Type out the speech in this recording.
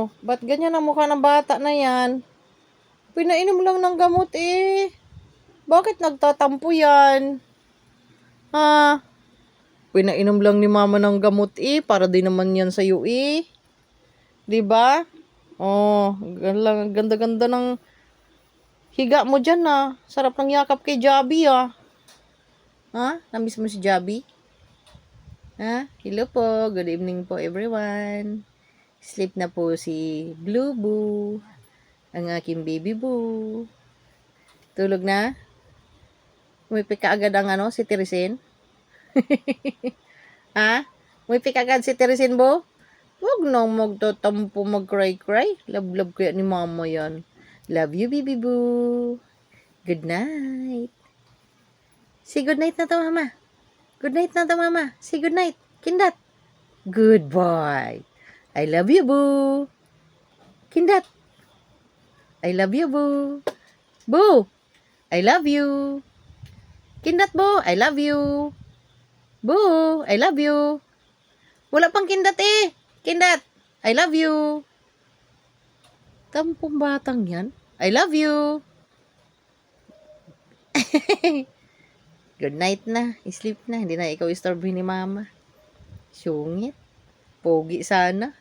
Oh, ba't ganyan ang mukha ng bata na yan? Pinainom lang ng gamot eh. Bakit nagtatampo yan? Ha? Pinainom lang ni mama ng gamot eh. Para din naman yan sa'yo eh. ba? Oh, ganda- ganda-ganda ng higa mo dyan ah. Sarap ng yakap kay Jabi ah. Ha? Namiss mo si Jabi? Ha? Hello po. Good evening po everyone. Sleep na po si Blue Boo. Ang aking baby boo. Tulog na? Umipik ka agad ang ano, si Teresin? ha? Umipik agad si Teresin bo? Huwag na magtatampo mag-cry-cry. Love-love kaya ni mama yan. Love you, baby boo. Good night. Say good night na to, mama. Good night na to, mama. Say good night. Kindat. Good boy. I love you, boo. Kindat. I love you, boo. Boo. I love you. Kindat, boo. I love you. Boo. I love you. Wala pang kindat eh. Kindat. I love you. Tampong batang yan. I love you. Good night na. Sleep na. Hindi na ikaw istorbo ni mama. Sungit. Pogi sana.